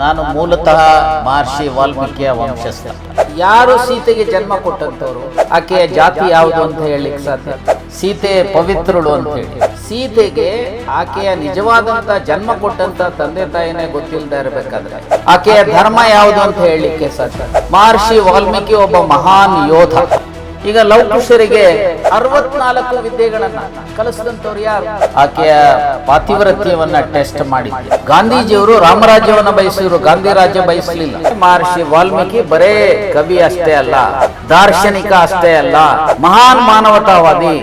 ನಾನು ಮೂಲತಃ ಮಹರ್ಷಿ ವಾಲ್ಮೀಕಿಯ ವಂಶಸ್ಥ. ಯಾರು ಸೀತೆಗೆ ಜನ್ಮ ಕೊಟ್ಟಂತವ್ರು ಆಕೆಯ ಜಾತಿ ಯಾವುದು ಅಂತ ಹೇಳಲಿಕ್ಕೆ ಸಾಧ್ಯ? ಸೀತೆ ಪವಿತ್ರಳು ಅಂತ ಹೇಳಿ. ಸೀತೆಗೆ ಆಕೆಯ ನಿಜವಾದಂತ ಜನ್ಮ ಕೊಟ್ಟಂತ ತಂದೆ ತಾಯಿನೇ ಗೊತ್ತಿಲ್ಲದೆ ಇರಬೇಕಾದ್ರೆ. ಆಕೆಯ ಧರ್ಮ ಯಾವುದು ಅಂತ ಹೇಳಲಿಕ್ಕೆ ಸಾಧ್ಯ? ಮಹರ್ಷಿ ವಾಲ್ಮೀಕಿ ಒಬ್ಬ ಮಹಾನ್ ಯೋಧ. ಈಗ ಲವಕುಶರಿಗೆ ಅರವತ್ನಾಲ್ಕು ವಿದ್ಯೆಗಳನ್ನ ಕಲಿಸಿದಂತವ್ರು ಯಾರು? ಆಕೆಯ ಪಾತಿವ್ರತ್ಯವನ್ನ ಟೆಸ್ಟ್ ಮಾಡಿ. ಗಾಂಧೀಜಿಯವರು ರಾಮರಾಜ್ಯವನ್ನ ಬಯಸಿದ್ರು. ಗಾಂಧಿ ರಾಜ್ಯ ಬಯಸಲಿಲ್ಲ. ಮಹರ್ಷಿ ವಾಲ್ಮೀಕಿ ಬರೇ ಕವಿ ಅಷ್ಟೇ ಅಲ್ಲ, ದಾರ್ಶನಿಕ ಅಷ್ಟೇ ಅಲ್ಲ, ಮಹಾನ್ ಮಾನವತಾವಾದಿ.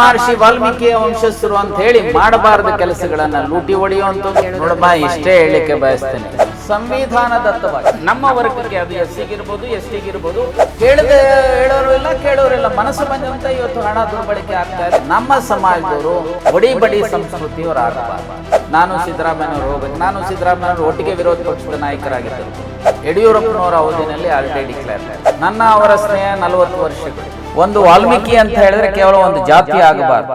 ಮಹರ್ಷಿ ವಾಲ್ಮೀಕಿಯ ವಂಶಸ್ಥರು ಅಂತ ಹೇಳಿ ಮಾಡಬಾರದ ಕೆಲಸಗಳನ್ನ ಲೂಟಿ ಹೊಡೆಯುವಂತ ನೋಡಮ್ಮ, ಇಷ್ಟೇ ಹೇಳಲಿಕ್ಕೆ ಬಯಸ್ತೇನೆ. ಸಂವಿಧಾನದತ್ತವಾಗಿ ನಮ್ಮ ವರ್ಗಕ್ಕೆ ಅದು ಎಸ್ ಸಿಗಿರ್ಬೋದು ಎಸ್ ಟಿಗಿರ್ಬೋದು ಕೇಳದೆ ಹೇಳೋರು ಇಲ್ಲ ಕೇಳೋರು ಇಲ್ಲ ಮನಸ್ಸು ಬಂದಂತ ಇವತ್ತು ಹಣ ದುರ್ಬಳಕೆ ಆಗ್ತಾ ಇದೆ. ನಮ್ಮ ಸಮಾಜದವರು ಬಡಿ ಬಡಿ ಸಂಸ್ಕೃತಿಯವರು ಆಗಬಾರ್ದು ನಾನು ಸಿದ್ದರಾಮಯ್ಯನವರು ಹೋಗ್ಬೇಕು. ನಾನು ಸಿದ್ದರಾಮಯ್ಯನವರು ಒಟ್ಟಿಗೆ ವಿರೋಧ ಪಕ್ಷದ ನಾಯಕರಾಗಿದ್ದರು. ಯಡಿಯೂರಪ್ಪನವರ ಅವಧಿನಲ್ಲಿ ಆಲ್ರೆಡಿ ಡಿಕ್ಲೇರ್ ನನ್ನ ಅವರ ಸ್ನೇಹ ನಲವತ್ತು ವರ್ಷಗಳು. ಒಂದು ವಾಲ್ಮೀಕಿ ಅಂತ ಹೇಳಿದ್ರೆ ಕೇವಲ ಒಂದು ಜಾತಿ ಆಗಬಾರ್ದು.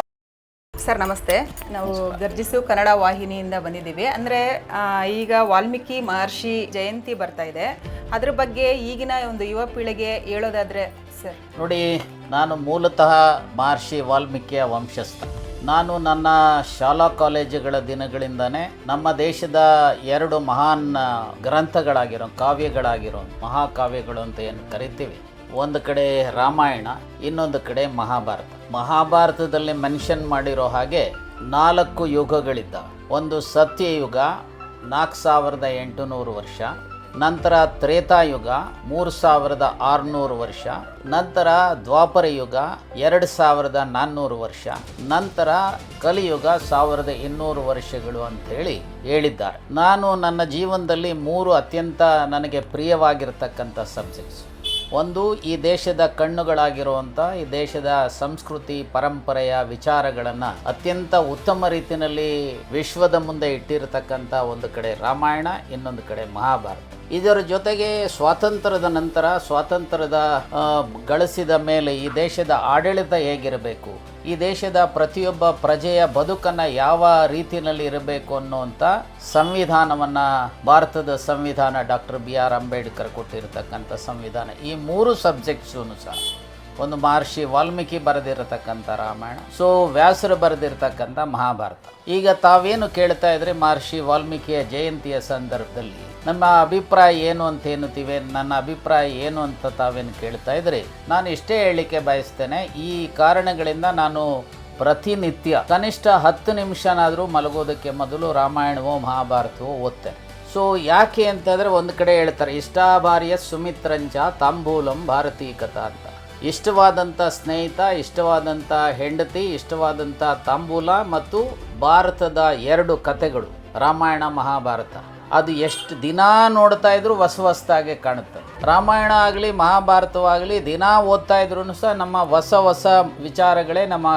ಸರ್ ನಮಸ್ತೆ. ನಾವು ಗರ್ಜಿಸು ಕನ್ನಡ ವಾಹಿನಿಯಿಂದ ಬಂದಿದ್ದೀವಿ. ಅಂದರೆ ಈಗ ವಾಲ್ಮೀಕಿ ಮಹರ್ಷಿ ಜಯಂತಿ ಬರ್ತಾ ಇದೆ. ಅದ್ರ ಬಗ್ಗೆ ಈಗಿನ ಒಂದು ಯುವ ಪೀಳಿಗೆ ಹೇಳೋದಾದ್ರೆ ಸರ್? ನೋಡಿ ನಾನು ಮೂಲತಃ ಮಹರ್ಷಿ ವಾಲ್ಮೀಕಿಯ ವಂಶಸ್ಥ. ನಾನು ನನ್ನ ಶಾಲಾ ಕಾಲೇಜುಗಳ ದಿನಗಳಿಂದನೇ ನಮ್ಮ ದೇಶದ ಎರಡು ಮಹಾನ್ ಗ್ರಂಥಗಳಾಗಿರೋ ಕಾವ್ಯಗಳಾಗಿರೋ ಮಹಾಕಾವ್ಯಗಳು ಅಂತ ಏನು ಕರಿತೀವಿ. ಒಂದು ಕಡೆ ರಾಮಾಯಣ, ಇನ್ನೊಂದು ಕಡೆ ಮಹಾಭಾರತ. ಮಹಾಭಾರತದಲ್ಲಿ ಮೆನ್ಷನ್ ಮಾಡಿರೋ ಹಾಗೆ ನಾಲ್ಕು ಯುಗಗಳಿದ್ದ ಒಂದು ಸತ್ಯಯುಗ, ನಾಲ್ಕು ಸಾವಿರದ ಎಂಟುನೂರು ವರ್ಷ, ನಂತರ ತ್ರೇತಾಯುಗ ಮೂರು ಸಾವಿರದ ಆರುನೂರು ವರ್ಷ, ನಂತರ ದ್ವಾಪರ ಯುಗ, ಎರಡು ಸಾವಿರದ ನಾನ್ನೂರು ವರ್ಷ, ನಂತರ ಕಲಿಯುಗ ಸಾವಿರದ ಇನ್ನೂರು ವರ್ಷಗಳು ಅಂತೇಳಿ ಹೇಳಿದ್ದಾರೆ. ನಾನು ನನ್ನ ಜೀವನದಲ್ಲಿ ಮೂರು ಅತ್ಯಂತ ನನಗೆ ಪ್ರಿಯವಾಗಿರ್ತಕ್ಕಂಥ ಸಬ್ಜೆಕ್ಟ್ಸ್ ಒಂದು, ಈ ದೇಶದ ಕಣ್ಣುಗಳಾಗಿರುವಂಥ, ಈ ದೇಶದ ಸಂಸ್ಕೃತಿ, ಪರಂಪರೆಯ ವಿಚಾರಗಳನ್ನು ಅತ್ಯಂತ ಉತ್ತಮ ರೀತಿಯಲ್ಲಿ ವಿಶ್ವದ ಮುಂದೆ ಇಟ್ಟಿರತಕ್ಕಂಥ ಒಂದು ಕಡೆ ರಾಮಾಯಣ, ಇನ್ನೊಂದು ಕಡೆ ಮಹಾಭಾರತ. ಇದರ ಜೊತೆಗೆ ಸ್ವಾತಂತ್ರ್ಯದ ನಂತರ ಸ್ವಾತಂತ್ರ್ಯದ ಗಳಿಸಿದ ಮೇಲೆ ಈ ದೇಶದ ಆಡಳಿತ ಹೇಗಿರಬೇಕು? ಈ ದೇಶದ ಪ್ರತಿಯೊಬ್ಬ ಪ್ರಜೆಯ ಬದುಕನ್ನು ಯಾವ ರೀತಿಯಲ್ಲಿ ಇರಬೇಕು ಅನ್ನುವಂಥ ಸಂವಿಧಾನವನ್ನು ಭಾರತದ ಸಂವಿಧಾನ ಡಾಕ್ಟರ್ ಬಿ ಆರ್ ಅಂಬೇಡ್ಕರ್ ಕೊಟ್ಟಿರತಕ್ಕಂಥ ಸಂವಿಧಾನ. ಈ ಮೂರು ಸಬ್ಜೆಕ್ಟ್ಸೂ ಸಹ. ಒಂದು ಮಹರ್ಷಿ ವಾಲ್ಮೀಕಿ ಬರೆದಿರತಕ್ಕಂಥ ರಾಮಾಯಣ, ಸೊ ವ್ಯಾಸರು ಬರೆದಿರತಕ್ಕಂಥ ಮಹಾಭಾರತ. ಈಗ ತಾವೇನು ಕೇಳ್ತಾ ಇದ್ರೆ ಮಹರ್ಷಿ ವಾಲ್ಮೀಕಿಯ ಜಯಂತಿಯ ಸಂದರ್ಭದಲ್ಲಿ? ನಮ್ಮ ಅಭಿಪ್ರಾಯ ಏನು ಅಂತ ಏನುತ್ತೀವಿ ನನ್ನ ಅಭಿಪ್ರಾಯ ಏನು ಅಂತ ತಾವೇನು ಕೇಳ್ತಾ ಇದ್ರಿ? ನಾನು ಇಷ್ಟೇ ಹೇಳಿಕೆ ಬಯಸ್ತೇನೆ, ಈ ಕಾರಣಗಳಿಂದ ನಾನು ಪ್ರತಿನಿತ್ಯ ಕನಿಷ್ಠ ಹತ್ತು ನಿಮಿಷನಾದರೂ ಮಲಗೋದಕ್ಕೆ ಮೊದಲು ರಾಮಾಯಣವೋ, ಮಹಾಭಾರತವೋ ಓದ್ತೇನೆ. ಸೊ ಯಾಕೆ ಅಂತಂದರೆ ಒಂದು ಕಡೆ ಹೇಳ್ತಾರೆ, ಇಷ್ಟಾಭಾರ್ಯ ಸುಮಿತ್ರಂಜ ತಾಂಬೂಲಂ ಭಾರತೀ ಕಥಾ ಅಂತ. ಇಷ್ಟವಾದಂಥ ಸ್ನೇಹಿತ, ಇಷ್ಟವಾದಂಥ ಹೆಂಡತಿ, ಇಷ್ಟವಾದಂಥ ತಾಂಬೂಲ ಮತ್ತು ಭಾರತದ ಎರಡು ಕಥೆಗಳು, ರಾಮಾಯಣ, ಮಹಾಭಾರತ. ಅದು ಎಷ್ಟು ದಿನ ನೋಡ್ತಾ ಇದ್ರು ಹೊಸ ಹೊಸದಾಗೆ ಕಾಣುತ್ತೆ. ರಾಮಾಯಣ ಆಗಲಿ, ಮಹಾಭಾರತವಾಗಲಿ ದಿನ ಓದ್ತಾ ಇದ್ರು ಸಹ ನಮ್ಮ ಹೊಸ ಹೊಸ ವಿಚಾರಗಳೇ ನಮ್ಮ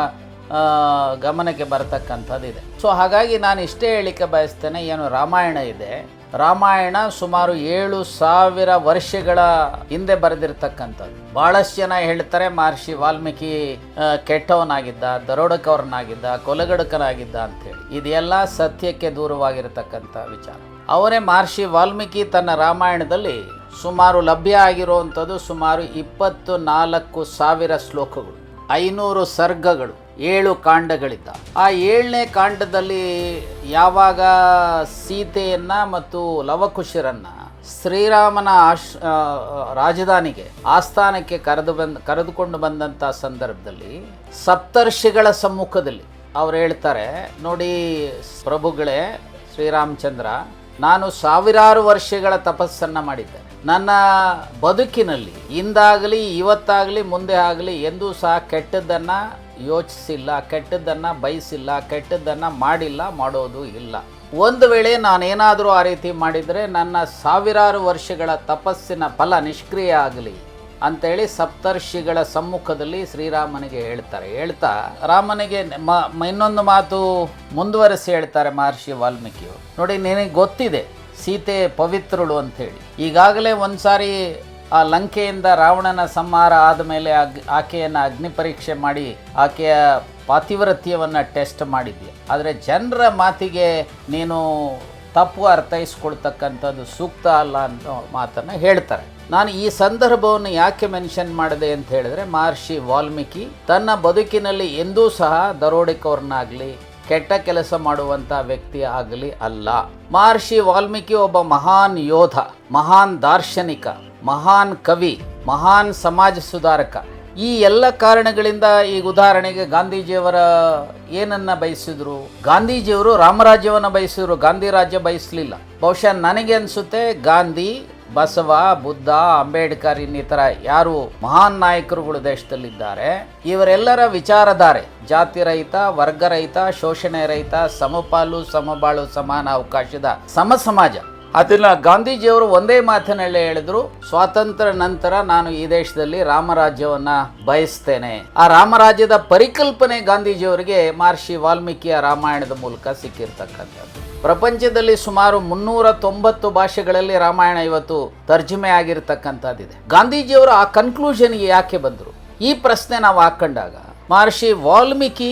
ಗಮನಕ್ಕೆ ಬರತಕ್ಕಂಥದ್ದಿದೆ ಸೊ ಹಾಗಾಗಿ ನಾನು ಇಷ್ಟೇ ಹೇಳಿಕೆ ಬಯಸ್ತೇನೆ, ಏನು ರಾಮಾಯಣ ಇದೆ. ರಾಮಾಯಣ ಸುಮಾರು ಏಳು ಸಾವಿರ ವರ್ಷಗಳ ಹಿಂದೆ ಬರೆದಿರ್ತಕ್ಕಂಥದ್ದು. ಭಾಳಷ್ಟು ಜನ ಹೇಳ್ತಾರೆ, ಮಹರ್ಷಿ ವಾಲ್ಮೀಕಿ ಕೆಟ್ಟವನಾಗಿದ್ದ, ದರೋಡಕವ್ರನಾಗಿದ್ದ, ಕೊಲಗಡಕನಾಗಿದ್ದ ಅಂತೇಳಿ ಇದೆಲ್ಲ ಸತ್ಯಕ್ಕೆ ದೂರವಾಗಿರತಕ್ಕಂಥ ವಿಚಾರ. ಅವರೇ ಮಹರ್ಷಿ ವಾಲ್ಮೀಕಿ ತನ್ನ ರಾಮಾಯಣದಲ್ಲಿ ಸುಮಾರು ಲಭ್ಯ ಆಗಿರುವಂಥದ್ದು ಸುಮಾರು ಇಪ್ಪತ್ತು ನಾಲ್ಕು ಸಾವಿರ ಶ್ಲೋಕಗಳು, ಐನೂರು ಸರ್ಗಗಳು, ಏಳು ಕಾಂಡಗಳಿದ್ದ. ಆ ಏಳನೇ ಕಾಂಡದಲ್ಲಿ ಯಾವಾಗ ಸೀತೆಯನ್ನ ಮತ್ತು ಲವಕುಶರನ್ನ ಶ್ರೀರಾಮನ ಆಶ್ ರಾಜಧಾನಿಗೆ ಆಸ್ಥಾನಕ್ಕೆ ಕರೆದು ಬಂದ, ಕರೆದುಕೊಂಡು ಬಂದಂಥ ಸಂದರ್ಭದಲ್ಲಿ ಸಪ್ತರ್ಷಿಗಳ ಸಮ್ಮುಖದಲ್ಲಿ ಅವ್ರು ಹೇಳ್ತಾರೆ, ನೋಡಿ ಪ್ರಭುಗಳೇ, ಶ್ರೀರಾಮಚಂದ್ರ ನಾನು ಸಾವಿರಾರು ವರ್ಷಗಳ ತಪಸ್ಸನ್ನು ಮಾಡಿದ್ದೆ. ನನ್ನ ಬದುಕಿನಲ್ಲಿ, ಇಂದಾಗಲಿ, ಇವತ್ತಾಗಲಿ, ಮುಂದೆ ಆಗಲಿ, ಎಂದೂ ಸಹ ಕೆಟ್ಟದ್ದನ್ನು ಯೋಚಿಸಿಲ್ಲ, ಕೆಟ್ಟದ್ದನ್ನು ಬಯಸಿಲ್ಲ, ಕೆಟ್ಟದ್ದನ್ನು ಮಾಡಿಲ್ಲ, ಮಾಡೋದು ಇಲ್ಲ. ಒಂದು ವೇಳೆ ನಾನೇನಾದರೂ ಆ ರೀತಿ ಮಾಡಿದರೆ ನನ್ನ ಸಾವಿರಾರು ವರ್ಷಗಳ ತಪಸ್ಸಿನ ಫಲ ನಿಷ್ಕ್ರಿಯ ಆಗಲಿ ಅಂತೇಳಿ ಸಪ್ತರ್ಷಿಗಳ ಸಮ್ಮುಖದಲ್ಲಿ ಶ್ರೀರಾಮನಿಗೆ ಹೇಳ್ತಾರೆ. ಹೇಳ್ತಾ, ರಾಮನಿಗೆ ಮ ಇನ್ನೊಂದು ಮಾತು ಮುಂದುವರೆಸಿ ಹೇಳ್ತಾರೆ ಮಹರ್ಷಿ ವಾಲ್ಮೀಕಿಯು ನೋಡಿ, ನಿನಗೆ ಗೊತ್ತಿದೆ, ಸೀತೆ ಪವಿತ್ರಳು ಅಂಥೇಳಿ. ಈಗಾಗಲೇ ಒಂದು ಸಾರಿ ಆ ಲಂಕೆಯಿಂದ ರಾವಣನ ಸಂಹಾರ ಆದಮೇಲೆ ಅಗ್, ಆಕೆಯನ್ನು ಅಗ್ನಿ ಪರೀಕ್ಷೆ ಮಾಡಿ ಆಕೆಯ ಪಾತಿವ್ರತ್ಯವನ್ನು ಟೆಸ್ಟ್ ಮಾಡಿದ್ದೆ ಆದರೆ ಜನರ ಮಾತಿಗೆ ನೀನು ತಪ್ಪು ಅರ್ಥೈಸ್ಕೊಳ್ತಕ್ಕಂಥದ್ದು ಸೂಕ್ತ ಅಲ್ಲ ಅನ್ನೋ ಮಾತನ್ನು ಹೇಳ್ತಾರೆ. ನಾನು ಈ ಸಂದರ್ಭವನ್ನು ಯಾಕೆ ಮೆನ್ಷನ್ ಮಾಡಿದೆ ಅಂತ ಹೇಳಿದ್ರೆ, ಮಹರ್ಷಿ ವಾಲ್ಮೀಕಿ ತನ್ನ ಬದುಕಿನಲ್ಲಿ ಎಂದೂ ಸಹ ದರೋಡಿಕವ್ರನ್ನಾಗಲಿ ಕೆಟ್ಟ ಕೆಲಸ ಮಾಡುವಂಥ ವ್ಯಕ್ತಿ ಆಗಲಿ ಅಲ್ಲ. ಮಹರ್ಷಿ ವಾಲ್ಮೀಕಿ ಒಬ್ಬ ಮಹಾನ್ ಯೋಧ, ಮಹಾನ್ ದಾರ್ಶನಿಕ, ಮಹಾನ್ ಕವಿ, ಮಹಾನ್ ಸಮಾಜ ಸುಧಾರಕ. ಈ ಎಲ್ಲ ಕಾರಣಗಳಿಂದ ಈಗ ಉದಾಹರಣೆಗೆ ಗಾಂಧೀಜಿಯವರ ಏನನ್ನ ಬಯಸಿದ್ರು? ಗಾಂಧೀಜಿಯವರು ರಾಮರಾಜ್ಯವನ್ನು ಬಯಸಿದ್ರು, ಗಾಂಧಿ ರಾಜ್ಯ ಬಯಸಲಿಲ್ಲ. ಬಹುಶಃ ನನಗೆ ಅನಿಸುತ್ತೆ ಗಾಂಧಿ ಬಸವ, ಬುದ್ಧ, ಅಂಬೇಡ್ಕರ್ ಇನ್ನಿತರ ಯಾರು ಮಹಾನ್ ನಾಯಕರುಗಳು ದೇಶದಲ್ಲಿದ್ದಾರೆ, ಇವರೆಲ್ಲರ ವಿಚಾರಧಾರೆ ಜಾತಿ ರಹಿತ, ವರ್ಗ ರಹಿತ, ಶೋಷಣೆ ರಹಿತ, ಸಮಪಾಲು, ಸಮಬಾಳು, ಸಮಾನ ಅವಕಾಶದ ಸಮ ಸಮಾಜ. ಅದನ್ನ ಗಾಂಧೀಜಿಯವರು ಒಂದೇ ಮಾತಿನಲ್ಲಿ ಹೇಳಿದ್ರು, ಸ್ವಾತಂತ್ರ್ಯ ನಂತರ ನಾನು ಈ ದೇಶದಲ್ಲಿ ರಾಮರಾಜ್ಯವನ್ನ ಬಯಸ್ತೇನೆ. ಆ ರಾಮರಾಜ್ಯದ ಪರಿಕಲ್ಪನೆ ಗಾಂಧೀಜಿಯವರಿಗೆ ಮಹರ್ಷಿ ವಾಲ್ಮೀಕಿಯ ರಾಮಾಯಣದ ಮೂಲಕ ಸಿಕ್ಕಿರ್ತಕ್ಕಂಥದ್ದು. ಪ್ರಪಂಚದಲ್ಲಿ ಸುಮಾರು ಮುನ್ನೂರ ತೊಂಬತ್ತು ಭಾಷೆಗಳಲ್ಲಿ ರಾಮಾಯಣ ಇವತ್ತು ತರ್ಜುಮೆ ಆಗಿರ್ತಕ್ಕಂಥದ್ದಿದೆ ಗಾಂಧೀಜಿಯವರು ಆ ಕನ್ಕ್ಲೂಷನ್ಗೆ ಯಾಕೆ ಬಂದರು? ಈ ಪ್ರಶ್ನೆ ನಾವು ಹಾಕೊಂಡಾಗ ಮಹರ್ಷಿ ವಾಲ್ಮೀಕಿ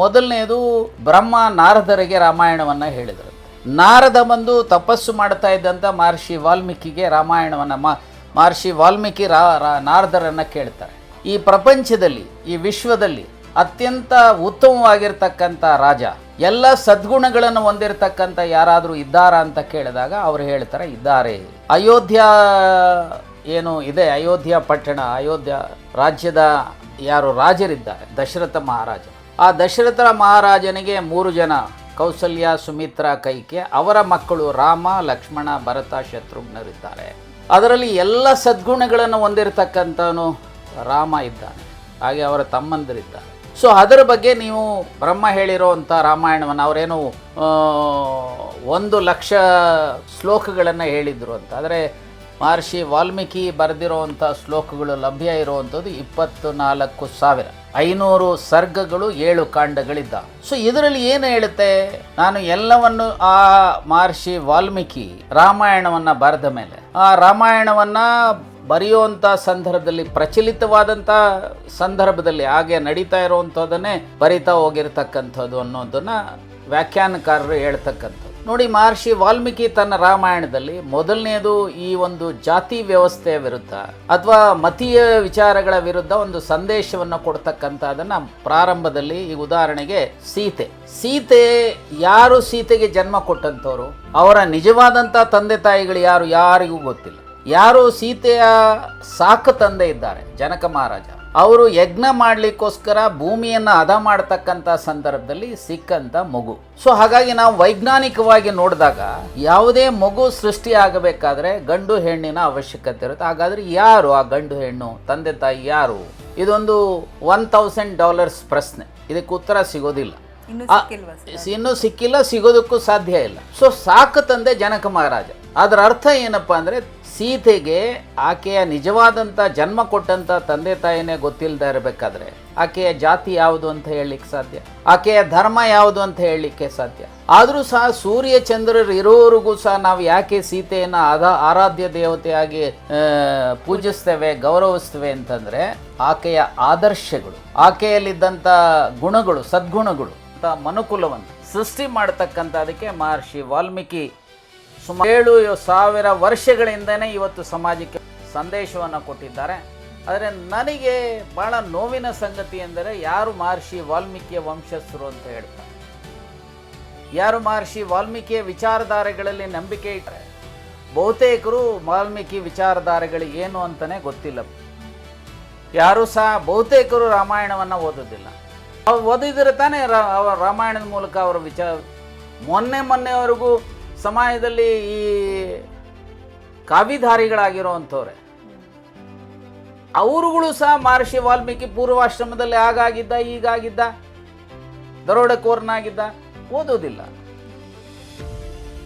ಮೊದಲನೇದು ಬ್ರಹ್ಮ ನಾರದರಿಗೆ ರಾಮಾಯಣವನ್ನು ಹೇಳಿದರು. ನಾರದ ಬಂದು ತಪಸ್ಸು ಮಾಡ್ತಾ ಇದ್ದಂಥ ಮಹರ್ಷಿ ವಾಲ್ಮೀಕಿಗೆ ರಾಮಾಯಣವನ್ನು ಮಹರ್ಷಿ ವಾಲ್ಮೀಕಿ ರಾ- ನಾರದರನ್ನು ಕೇಳ್ತಾರೆ. ಈ ಪ್ರಪಂಚದಲ್ಲಿ, ಈ ವಿಶ್ವದಲ್ಲಿ ಅತ್ಯಂತ ಉತ್ತಮವಾಗಿರ್ತಕ್ಕಂಥ ರಾಜ, ಎಲ್ಲ ಸದ್ಗುಣಗಳನ್ನು ಹೊಂದಿರತಕ್ಕಂಥ ಯಾರಾದರೂ ಇದ್ದಾರಾ ಅಂತ ಕೇಳಿದಾಗ ಅವರು ಹೇಳ್ತಾರೆ, ಇದ್ದಾರೆ. ಅಯೋಧ್ಯ ಏನು ಇದೆ? ಅಯೋಧ್ಯ ಪಟ್ಟಣ, ಅಯೋಧ್ಯ ರಾಜ್ಯದ ಯಾರು ರಾಜರಿದ್ದಾರೆ, ದಶರಥ ಮಹಾರಾಜ ಆ ದಶರಥ ಮಹಾರಾಜನಿಗೆ ಮೂರು ಜನ ಕೌಸಲ್ಯ ಸುಮಿತ್ರ ಕೈಕೆ ಅವರ ಮಕ್ಕಳು ರಾಮ, ಲಕ್ಷ್ಮಣ, ಭರತ ಶತ್ರುಘ್ನರಿದ್ದಾರೆ. ಅದರಲ್ಲಿ ಎಲ್ಲ ಸದ್ಗುಣಗಳನ್ನು ಹೊಂದಿರತಕ್ಕಂಥವನು ರಾಮ ಇದ್ದಾನೆ. ಹಾಗೆ ಅವರ ತಮ್ಮಂದಿರಿದ್ದಾರೆ. ಸೊ ಅದರ ಬಗ್ಗೆ ನೀವು ಬ್ರಹ್ಮ ಹೇಳಿರೋವಂಥ ರಾಮಾಯಣವನ್ನು ಅವರೇನು ಒಂದು ಲಕ್ಷ ಶ್ಲೋಕಗಳನ್ನು ಹೇಳಿದರು ಅಂತ. ಆದರೆ ಮಹರ್ಷಿ ವಾಲ್ಮೀಕಿ ಬರೆದಿರೋವಂಥ ಶ್ಲೋಕಗಳು ಲಭ್ಯ ಇರುವಂಥದ್ದು ಇಪ್ಪತ್ತು ನಾಲ್ಕು ಸಾವಿರ. ಐನೂರು ಸರ್ಗಗಳು ಏಳು ಕಾಂಡಗಳಿದ್ದ. ಸೊ ಇದರಲ್ಲಿ ಏನು ಹೇಳುತ್ತೆ? ನಾನು ಎಲ್ಲವನ್ನು ಆ ಮಹರ್ಷಿ ವಾಲ್ಮೀಕಿ ರಾಮಾಯಣವನ್ನು ಬರೆದ ಮೇಲೆ, ಆ ರಾಮಾಯಣವನ್ನು ಬರೆಯುವಂಥ ಸಂದರ್ಭದಲ್ಲಿ ಪ್ರಚಲಿತವಾದಂಥ ಸಂದರ್ಭದಲ್ಲಿ ಹಾಗೆ ನಡೀತಾ ಇರುವಂಥದ್ದನ್ನೇ ಬರಿತಾ ಹೋಗಿರ್ತಕ್ಕಂಥದ್ದು ಅನ್ನೋದನ್ನು ವ್ಯಾಖ್ಯಾನಕಾರರು ಹೇಳ್ತಕ್ಕಂಥದ್ದು. ನೋಡಿ ಮಹರ್ಷಿ ವಾಲ್ಮೀಕಿ ತನ್ನ ರಾಮಾಯಣದಲ್ಲಿ ಮೊದಲನೆಯದು ಈ ಒಂದು ಜಾತಿ ವ್ಯವಸ್ಥೆಯ ವಿರುದ್ಧ ಅಥವಾ ಮತೀಯ ವಿಚಾರಗಳ ವಿರುದ್ಧ ಒಂದು ಸಂದೇಶವನ್ನು ಕೊಡ್ತಕ್ಕಂಥದ್ದನ್ನ ಪ್ರಾರಂಭದಲ್ಲಿ ಈ ಉದಾಹರಣೆಗೆ ಸೀತೆ. ಸೀತೆ ಯಾರು ಸೀತೆಗೆ ಜನ್ಮ ಕೊಟ್ಟಂಥವ್ರು? ಅವರ ನಿಜವಾದಂಥ ತಂದೆ ತಾಯಿಗಳು ಯಾರು? ಯಾರಿಗೂ ಗೊತ್ತಿಲ್ಲ. ಯಾರು ಸೀತೆಯ ಸಾಕು ತಂದೆ ಇದ್ದಾರೆ? ಜನಕ ಮಹಾರಾಜ. ಅವರು ಯಜ್ಞ ಮಾಡಲಿಕ್ಕೋಸ್ಕರ ಭೂಮಿಯನ್ನು ಹದ ಮಾಡ್ತಕ್ಕಂಥ ಸಂದರ್ಭದಲ್ಲಿ ಸಿಕ್ಕಂಥ ಮಗು. ಸೊ ಹಾಗಾಗಿ ನಾವು ವೈಜ್ಞಾನಿಕವಾಗಿ ನೋಡಿದಾಗ ಯಾವುದೇ ಮಗು ಸೃಷ್ಟಿ ಆಗಬೇಕಾದ್ರೆ ಗಂಡು ಹೆಣ್ಣಿನ ಅವಶ್ಯಕತೆ ಇರುತ್ತೆ. ಹಾಗಾದ್ರೆ ಯಾರು ಆ ಗಂಡು ಹೆಣ್ಣು ತಂದೆ ತಾಯಿ ಯಾರು? ಇದೊಂದು ಒನ್ ತೌಸಂಡ್ ಡಾಲರ್ಸ್ ಪ್ರಶ್ನೆ. ಇದಕ್ಕೆ ಉತ್ತರ ಸಿಗೋದಿಲ್ಲ. ಇನ್ನು ಸಿಕ್ಕಿಲ್ಲ ಸಿಗೋದಕ್ಕೂ ಸಾಧ್ಯ ಇಲ್ಲ. ಸೊ ಸಾಕು ತಂದೆ ಜನಕ ಮಹಾರಾಜ. ಅದರ ಅರ್ಥ ಏನಪ್ಪ ಅಂದರೆ ಸೀತೆಗೆ ಆಕೆಯ ನಿಜವಾದಂಥ ಜನ್ಮ ಕೊಟ್ಟಂಥ ತಂದೆ ತಾಯಿನೇ ಗೊತ್ತಿಲ್ಲದೆ ಇರಬೇಕಾದ್ರೆ ಆಕೆಯ ಜಾತಿ ಯಾವುದು ಅಂತ ಹೇಳಲಿಕ್ಕೆ ಸಾಧ್ಯ? ಆಕೆಯ ಧರ್ಮ ಯಾವುದು ಅಂತ ಹೇಳಲಿಕ್ಕೆ ಸಾಧ್ಯ? ಆದರೂ ಸಹ ಸೂರ್ಯ ಚಂದ್ರರು ಇರೋವರೆಗೂ ಸಹ ನಾವು ಯಾಕೆ ಸೀತೆಯನ್ನು ಆದ ಆರಾಧ್ಯ ದೇವತೆಯಾಗಿ ಪೂಜಿಸ್ತೇವೆ, ಗೌರವಿಸ್ತೇವೆ ಅಂತಂದರೆ ಆಕೆಯ ಆದರ್ಶಗಳು ಆಕೆಯಲ್ಲಿದ್ದಂಥ ಗುಣಗಳು, ಸದ್ಗುಣಗಳು, ಅಂತ ಮನುಕುಲವನ್ನು ಸೃಷ್ಟಿ ಮಾಡತಕ್ಕಂಥ ಅದಕ್ಕೆ ಮಹರ್ಷಿ ವಾಲ್ಮೀಕಿ ಸುಮಾರು ಏಳು ಸಾವಿರ ವರ್ಷಗಳಿಂದನೇ ಇವತ್ತು ಸಮಾಜಕ್ಕೆ ಸಂದೇಶವನ್ನು ಕೊಟ್ಟಿದ್ದಾರೆ. ಆದರೆ ನನಗೆ ಬಹಳ ನೋವಿನ ಸಂಗತಿ ಎಂದರೆ ಯಾರು ಮಹರ್ಷಿ ವಾಲ್ಮೀಕಿಯ ವಂಶಸ್ಥರು ಅಂತ ಹೇಳ್ತಾರೆ. ಯಾರು ಮಹರ್ಷಿ ವಾಲ್ಮೀಕಿಯ ವಿಚಾರಧಾರೆಗಳಲ್ಲಿ ನಂಬಿಕೆ ಇಟ್ಟರೆ ಬಹುತೇಕರು ವಾಲ್ಮೀಕಿ ವಿಚಾರಧಾರೆಗಳು ಏನು ಅಂತಲೇ ಗೊತ್ತಿಲ್ಲ. ಯಾರು ಸಹ ಬಹುತೇಕರು ರಾಮಾಯಣವನ್ನು ಓದೋದಿಲ್ಲ. ಅವ್ರು ಓದಿದ್ರೆ ತಾನೇ ರಾಮಾಯಣದ ಮೂಲಕ ಅವರ ವಿಚಾರ ಮೊನ್ನೆ ಮೊನ್ನೆವರೆಗೂ ಸಮಾಜದಲ್ಲಿ ಈ ಕಾವಿಧಾರಿಗಳಾಗಿರೋವಂಥವ್ರೆ. ಅವರುಗಳು ಸಹ ಮಹರ್ಷಿ ವಾಲ್ಮೀಕಿ ಪೂರ್ವಾಶ್ರಮದಲ್ಲಿ ಆಗಾಗಿದ್ದ ಈಗಾಗಿದ್ದ ದರೋಡಕೋರ್ನಾಗಿದ್ದ ಓದೋದಿಲ್ಲ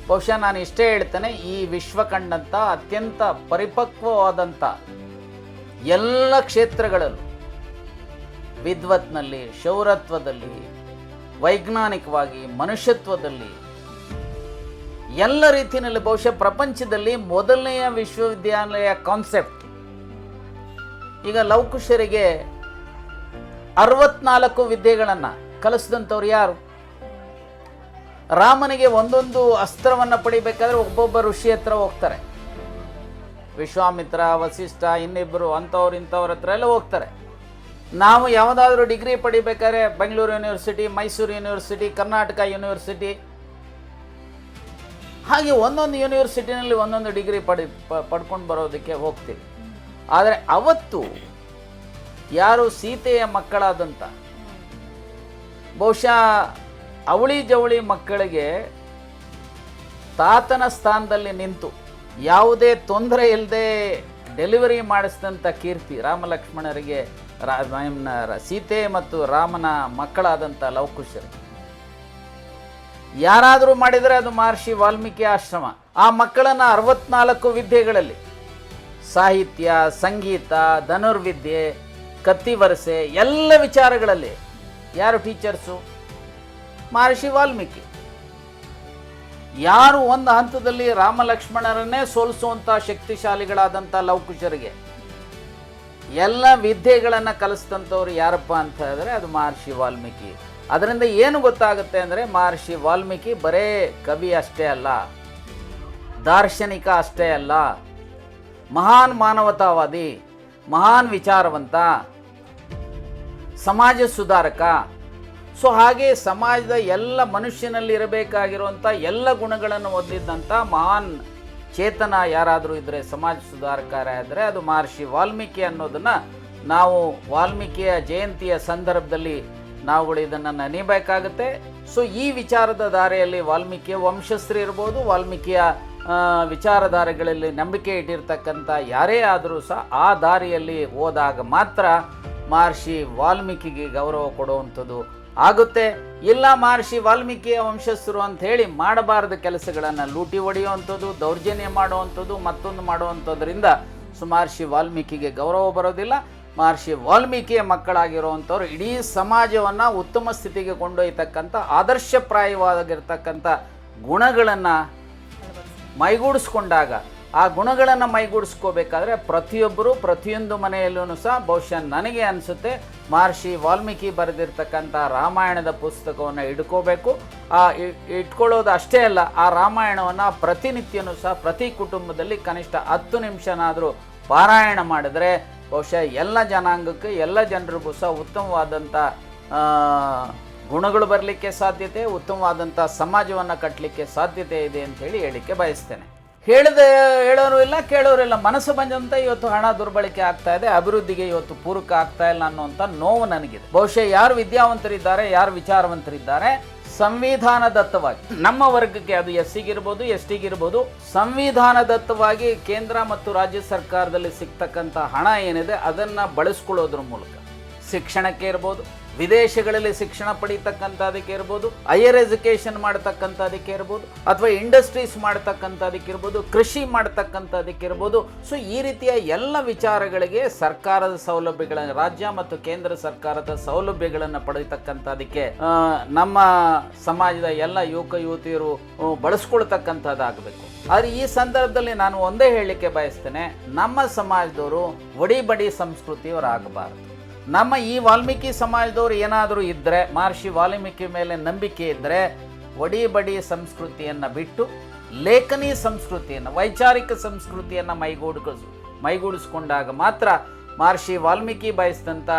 ಬಹುಶಃ ನಾನು ಇಷ್ಟೇ ಹೇಳ್ತೇನೆ, ಈ ವಿಶ್ವ ಕಂಡಂಥ ಅತ್ಯಂತ ಪರಿಪಕ್ವವಾದಂಥ ಎಲ್ಲ ಕ್ಷೇತ್ರಗಳಲ್ಲೂ ವಿದ್ವತ್ನಲ್ಲಿ, ಶೌರತ್ವದಲ್ಲಿ, ವೈಜ್ಞಾನಿಕವಾಗಿ, ಮನುಷ್ಯತ್ವದಲ್ಲಿ ಎಲ್ಲ ರೀತಿಯಲ್ಲಿ ಬಹುಶಃ ಪ್ರಪಂಚದಲ್ಲಿ ಮೊದಲನೆಯ ವಿಶ್ವವಿದ್ಯಾಲಯ ಕಾನ್ಸೆಪ್ಟ್ ಈಗ ಲವಕುಶರಿಗೆ ಅರವತ್ನಾಲ್ಕು ವಿದ್ಯೆಗಳನ್ನು ಕಲಿಸಿದಂಥವ್ರು ಯಾರು? ರಾಮನಿಗೆ ಒಂದೊಂದು ಅಸ್ತ್ರವನ್ನು ಪಡಿಬೇಕಾದ್ರೆ ಒಬ್ಬೊಬ್ಬ ಋಷಿ ಹತ್ರ ಹೋಗ್ತಾರೆ. ವಿಶ್ವಾಮಿತ್ರ, ವಸಿಷ್ಠ ಇನ್ನಿಬ್ಬರು ಅಂಥವ್ರು, ಇಂಥವ್ರ ಹತ್ರ ಎಲ್ಲ ಹೋಗ್ತಾರೆ. ನಾವು ಯಾವುದಾದ್ರೂ degree ಪಡಿಬೇಕಾದ್ರೆ Bengaluru university Mysuru university Karnataka university ಹಾಗೆ ಒಂದೊಂದು ಯೂನಿವರ್ಸಿಟಿನಲ್ಲಿ ಒಂದೊಂದು ಡಿಗ್ರಿ ಪಡಿ ಪಡ್ಕೊಂಡು ಬರೋದಕ್ಕೆ ಹೋಗ್ತೀವಿ. ಆದರೆ ಅವತ್ತು ಯಾರು ಸೀತೆಯ ಮಕ್ಕಳಾದಂಥ ಬಹುಶಃ ಅವಳಿ ಜವಳಿ ಮಕ್ಕಳಿಗೆ ತಾತನ ಸ್ಥಾನದಲ್ಲಿ ನಿಂತು ಯಾವುದೇ ತೊಂದರೆ ಇಲ್ಲದೆ ಡೆಲಿವರಿ ಮಾಡಿಸಿದಂಥ ಕೀರ್ತಿ ರಾಮ ಲಕ್ಷ್ಮಣರಿಗೆ ರಾ ಸೀತೆ ಮತ್ತು ರಾಮನ ಮಕ್ಕಳಾದಂಥ ಲವಕುಶರು ಯಾರಾದರೂ ಮಾಡಿದರೆ ಅದು ಮಹರ್ಷಿ ವಾಲ್ಮೀಕಿ ಆಶ್ರಮ. ಆ ಮಕ್ಕಳನ್ನು ಅರವತ್ನಾಲ್ಕು ವಿದ್ಯೆಗಳಲ್ಲಿ ಸಾಹಿತ್ಯ, ಸಂಗೀತ, ಧನುರ್ವಿದ್ಯೆ ಕತ್ತಿವರಸೆ ಎಲ್ಲ ವಿಚಾರಗಳಲ್ಲಿ ಯಾರು ಟೀಚರ್ಸು? ಮಹರ್ಷಿ ವಾಲ್ಮೀಕಿ. ಯಾರು ಒಂದು ಹಂತದಲ್ಲಿ ರಾಮ ಲಕ್ಷ್ಮಣರನ್ನೇ ಸೋಲಿಸುವಂಥ ಶಕ್ತಿಶಾಲಿಗಳಾದಂಥ ಲೌಕುಶರಿಗೆ ಎಲ್ಲ ವಿದ್ಯೆಗಳನ್ನು ಕಲಿಸಿದಂಥವ್ರು ಯಾರಪ್ಪ ಅಂತ ಹೇಳಿದ್ರೆ ಅದು ಮಹರ್ಷಿ ವಾಲ್ಮೀಕಿ. ಅದರಿಂದ ಏನು ಗೊತ್ತಾಗುತ್ತೆ ಅಂದರೆ ಮಹರ್ಷಿ ವಾಲ್ಮೀಕಿ ಬರೇ ಕವಿ ಅಷ್ಟೇ ಅಲ್ಲ, ದಾರ್ಶನಿಕ ಅಷ್ಟೇ ಅಲ್ಲ, ಮಹಾನ್ ಮಾನವತಾವಾದಿ, ಮಹಾನ್ ವಿಚಾರವಂತ, ಸಮಾಜ ಸುಧಾರಕ. ಸೊ ಹಾಗೆ ಸಮಾಜದ ಎಲ್ಲ ಮನುಷ್ಯನಲ್ಲಿ ಇರಬೇಕಾಗಿರುವಂಥ ಎಲ್ಲ ಗುಣಗಳನ್ನು ಹೊಂದಿದ್ದಂಥ ಮಹಾನ್ ಚೇತನ ಯಾರಾದರೂ ಇದ್ದರೆ ಸಮಾಜ ಸುಧಾರಕರಾದರೆ ಅದು ಮಹರ್ಷಿ ವಾಲ್ಮೀಕಿ ಅನ್ನೋದನ್ನು ನಾವು ವಾಲ್ಮೀಕಿಯ ಜಯಂತಿಯ ಸಂದರ್ಭದಲ್ಲಿ ನಾವುಗಳು ಇದನ್ನು ನೆನೆಯಬೇಕಾಗುತ್ತೆ ಸೊ ಈ ವಿಚಾರದ ದಾರಿಯಲ್ಲಿ ವಾಲ್ಮೀಕಿಯ ವಂಶಸ್ಥರು ಇರ್ಬೋದು, ವಾಲ್ಮೀಕಿಯ ವಿಚಾರಧಾರೆಗಳಲ್ಲಿ ನಂಬಿಕೆ ಇಟ್ಟಿರ್ತಕ್ಕಂಥ ಯಾರೇ ಆದರೂ ಸಹ ಆ ದಾರಿಯಲ್ಲಿ ಹೋದಾಗ ಮಾತ್ರ ಮಹರ್ಷಿ ವಾಲ್ಮೀಕಿಗೆ ಗೌರವ ಕೊಡುವಂಥದ್ದು ಆಗುತ್ತೆ. ಇಲ್ಲ ಮಹರ್ಷಿ ವಾಲ್ಮೀಕಿಯ ವಂಶಸ್ಥರು ಅಂತ ಹೇಳಿ ಮಾಡಬಾರದ ಕೆಲಸಗಳನ್ನು, ಲೂಟಿ ಹೊಡೆಯುವಂಥದ್ದು, ದೌರ್ಜನ್ಯ ಮಾಡುವಂಥದ್ದು, ಮತ್ತೊಂದು ಮಾಡುವಂಥದ್ರಿಂದ ಸುಮಾರ್ಷಿ ವಾಲ್ಮೀಕಿಗೆ ಗೌರವ ಬರೋದಿಲ್ಲ. ಮಹರ್ಷಿ ವಾಲ್ಮೀಕಿಯ ಮಕ್ಕಳಾಗಿರುವಂಥವ್ರು ಇಡೀ ಸಮಾಜವನ್ನು ಉತ್ತಮ ಸ್ಥಿತಿಗೆ ಕೊಂಡೊಯ್ತಕ್ಕಂಥ ಆದರ್ಶಪ್ರಾಯವಾಗಿರ್ತಕ್ಕಂಥ ಗುಣಗಳನ್ನು ಮೈಗೂಡಿಸ್ಕೊಂಡಾಗ, ಆ ಗುಣಗಳನ್ನು ಮೈಗೂಡಿಸ್ಕೋಬೇಕಾದ್ರೆ ಪ್ರತಿಯೊಬ್ಬರು ಪ್ರತಿಯೊಂದು ಮನೆಯಲ್ಲೂ ಸಹ ಬಹುಶಃ ನನಗೆ ಅನಿಸುತ್ತೆ ಮಹರ್ಷಿ ವಾಲ್ಮೀಕಿ ಬರೆದಿರ್ತಕ್ಕಂಥ ರಾಮಾಯಣದ ಪುಸ್ತಕವನ್ನು ಇಟ್ಕೋಬೇಕು ಆ ಇಟ್ಕೊಳ್ಳೋದು ಅಷ್ಟೇ ಅಲ್ಲ, ಆ ರಾಮಾಯಣವನ್ನು ಪ್ರತಿನಿತ್ಯನೂ ಸಹ ಪ್ರತಿ ಕುಟುಂಬದಲ್ಲಿ ಕನಿಷ್ಠ ಹತ್ತು ನಿಮಿಷನಾದರೂ ಪಾರಾಯಣ ಮಾಡಿದ್ರೆ ಬಹುಶಃ ಎಲ್ಲ ಜನಾಂಗಕ್ಕೆ, ಎಲ್ಲ ಜನರಿಗೂ ಸಹ ಉತ್ತಮವಾದಂಥ ಗುಣಗಳು ಬರಲಿಕ್ಕೆ ಸಾಧ್ಯತೆ, ಉತ್ತಮವಾದಂಥ ಸಮಾಜವನ್ನು ಕಟ್ಟಲಿಕ್ಕೆ ಸಾಧ್ಯತೆ ಇದೆ ಅಂತ ಹೇಳಿ ಹೇಳಿಕ್ಕೆ ಬಯಸ್ತೇನೆ. ಹೇಳಿದ, ಹೇಳೋರು ಇಲ್ಲ, ಕೇಳೋರು ಇಲ್ಲ. ಮನಸ್ಸು ಬಂದಂತ ಇವತ್ತು ಹಣ ದುರ್ಬಳಕೆ ಆಗ್ತಾ ಇದೆ, ಅಭಿವೃದ್ಧಿಗೆ ಇವತ್ತು ಪೂರಕ ಆಗ್ತಾ ಇಲ್ಲ ಅನ್ನುವಂಥ ನೋವು ನನಗಿದೆ. ಬಹುಶಃ ಯಾರು ವಿದ್ಯಾವಂತರಿದ್ದಾರೆ, ಯಾರು ವಿಚಾರವಂತರಿದ್ದಾರೆ ಸಂವಿಧಾನದತ್ತವಾಗಿ. ನಮ್ಮ ವರ್ಗಕ್ಕೆ ಅದು ಎಸ್ ಸಿಗಿರ್ಬೋದು ಎಸ್ ಟಿಗಿರ್ಬೋದು ಸಂವಿಧಾನದತ್ತವಾಗಿ ಕೇಂದ್ರ ಮತ್ತು ರಾಜ್ಯ ಸರ್ಕಾರದಲ್ಲಿ ಸಿಗ್ತಕ್ಕಂಥ ಹಣ ಏನಿದೆ ಅದನ್ನು ಬಳಸ್ಕೊಳ್ಳೋದ್ರ ಮೂಲಕ. ಶಿಕ್ಷಣಕ್ಕೆ ಇರ್ಬೋದು ವಿದೇಶಗಳಲ್ಲಿ ಶಿಕ್ಷಣ ಪಡೀತಕ್ಕಂಥದಕ್ಕೆ ಇರ್ಬೋದು ಹೈಯರ್ ಎಜುಕೇಷನ್ ಮಾಡ್ತಕ್ಕಂಥದಕ್ಕೆ ಇರ್ಬೋದು ಅಥವಾ ಇಂಡಸ್ಟ್ರೀಸ್ ಮಾಡ್ತಕ್ಕಂಥದಕ್ಕೆ ಇರ್ಬೋದು ಕೃಷಿ ಮಾಡ್ತಕ್ಕಂಥದಕ್ಕೆ ಇರ್ಬೋದು. ಸೊ ಈ ರೀತಿಯ ಎಲ್ಲ ವಿಚಾರಗಳಿಗೆ ಸರ್ಕಾರದ ಸೌಲಭ್ಯಗಳನ್ನು ರಾಜ್ಯ ಮತ್ತು ಕೇಂದ್ರ ಸರ್ಕಾರದ ಸೌಲಭ್ಯಗಳನ್ನು ಪಡೀತಕ್ಕಂಥದಕ್ಕೆ ಆ, ನಮ್ಮ ಸಮಾಜದ ಎಲ್ಲ ಯುವಕ ಯುವತಿಯರು ಬಳಸ್ಕೊಳ್ತಕ್ಕಂಥದ್ದಾಗಬೇಕು. ಆದರೆ ಈ ಸಂದರ್ಭದಲ್ಲಿ ನಾನು ಒಂದೇ ಹೇಳಲಿಕ್ಕೆ ಬಯಸ್ತೇನೆ ನಮ್ಮ ಸಮಾಜದವರು ಒಡಿಬಡಿ ಸಂಸ್ಕೃತಿಯವರಾಗಬಾರದು. ನಮ್ಮ ಈ ವಾಲ್ಮೀಕಿ ಸಮಾಜದವರು ಏನಾದರೂ ಇದ್ದರೆ ಮಹರ್ಷಿ ವಾಲ್ಮೀಕಿ ಮೇಲೆ ನಂಬಿಕೆ ಇದ್ದರೆ ಒಡಿ ಬಡಿ ಸಂಸ್ಕೃತಿಯನ್ನು ಬಿಟ್ಟು, ಲೇಖನಿ ಸಂಸ್ಕೃತಿಯನ್ನು, ವೈಚಾರಿಕ ಸಂಸ್ಕೃತಿಯನ್ನು ಮೈಗೂಡಿಸ್ ಮೈಗೂಡಿಸ್ಕೊಂಡಾಗ ಮಾತ್ರ ಮಹರ್ಷಿ ವಾಲ್ಮೀಕಿ ಬಯಸಿದಂಥ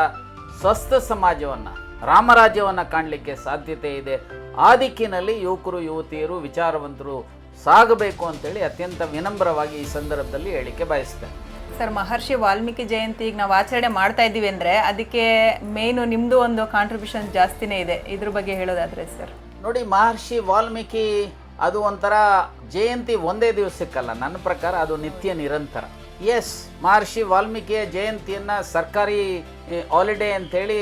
ಸ್ವಸ್ಥ ಸಮಾಜವನ್ನು, ರಾಮರಾಜ್ಯವನ್ನು ಕಾಣಲಿಕ್ಕೆ ಸಾಧ್ಯತೆ ಇದೆ. ಆ ದಿಕ್ಕಿನಲ್ಲಿ ಯುವಕರು, ಯುವತಿಯರು, ವಿಚಾರವಂತರು ಸಾಗಬೇಕು ಅಂತೇಳಿ ಅತ್ಯಂತ ವಿನಮ್ರವಾಗಿ ಈ ಸಂದರ್ಭದಲ್ಲಿ ಹೇಳಿಕೆ ಬಯಸ್ತೇನೆ. ಸರ್, ಮಹರ್ಷಿ ವಾಲ್ಮೀಕಿ ಜಯಂತಿ ಈಗ ನಾವು ಆಚರಣೆ ಮಾಡ್ತಾ ಇದ್ದೀವಿ ಅಂದರೆ ಅದಕ್ಕೆ ಮೇಯ್ನು ನಿಮ್ಮದು ಒಂದು ಕಾಂಟ್ರಿಬ್ಯೂಷನ್ ಜಾಸ್ತಿನೇ ಇದೆ. ಇದ್ರ ಬಗ್ಗೆ ಹೇಳೋದಾದ್ರೆ ಸರ್ ನೋಡಿ, ಮಹರ್ಷಿ ವಾಲ್ಮೀಕಿ ಅದು ಒಂಥರ ಜಯಂತಿ ಒಂದೇ ದಿವಸಕ್ಕಲ್ಲ ನನ್ನ ಪ್ರಕಾರ ಅದು ನಿತ್ಯ ನಿರಂತರ. ಎಸ್ ಮಹರ್ಷಿ ವಾಲ್ಮೀಕಿಯ ಜಯಂತಿಯನ್ನು ಸರ್ಕಾರಿ ಹಾಲಿಡೇ ಅಂತೇಳಿ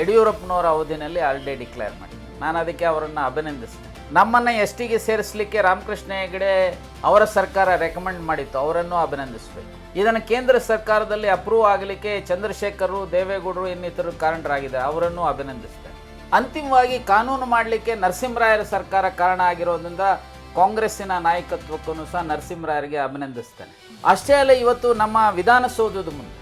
ಯಡಿಯೂರಪ್ಪನವರ ಅವಧಿನಲ್ಲಿ ಹಾಲಿಡೇ ಡಿಕ್ಲೇರ್ ಮಾಡಿ ನಾನು ಅದಕ್ಕೆ ಅವರನ್ನು ಅಭಿನಂದಿಸ್ತೇನೆ. ನಮ್ಮನ್ನು ಎಸ್ ಟಿಗೆ ಸೇರಿಸಲಿಕ್ಕೆ ರಾಮಕೃಷ್ಣ ಹೆಗಡೆ ಅವರ ಸರ್ಕಾರ ರೆಕಮೆಂಡ್ ಮಾಡಿತ್ತು. ಅವರನ್ನು ಅಭಿನಂದಿಸಬೇಕು. ಇದನ್ನು ಕೇಂದ್ರ ಸರ್ಕಾರದಲ್ಲಿ ಅಪ್ರೂವ್ ಆಗಲಿಕ್ಕೆ ಚಂದ್ರಶೇಖರರು, ದೇವೇಗೌಡರು ಇನ್ನಿತರರು ಕಾರಣರಾಗಿದ್ದಾರೆ. ಅವರನ್ನು ಅಭಿನಂದಿಸ್ತಾರೆ. ಅಂತಿಮವಾಗಿ ಕಾನೂನು ಮಾಡಲಿಕ್ಕೆ ನರಸಿಂಹರಾಯರ ಸರ್ಕಾರ ಕಾರಣ ಆಗಿರೋದ್ರಿಂದ ಕಾಂಗ್ರೆಸ್ಸಿನ ನಾಯಕತ್ವಕ್ಕೂ ಸಹ ನರಸಿಂಹರಾಯರಿಗೆ ಅಭಿನಂದಿಸ್ತೇನೆ ಅಷ್ಟೇ ಅಲ್ಲ, ಇವತ್ತು ನಮ್ಮ ವಿಧಾನಸೌಧದ ಮುಂದೆ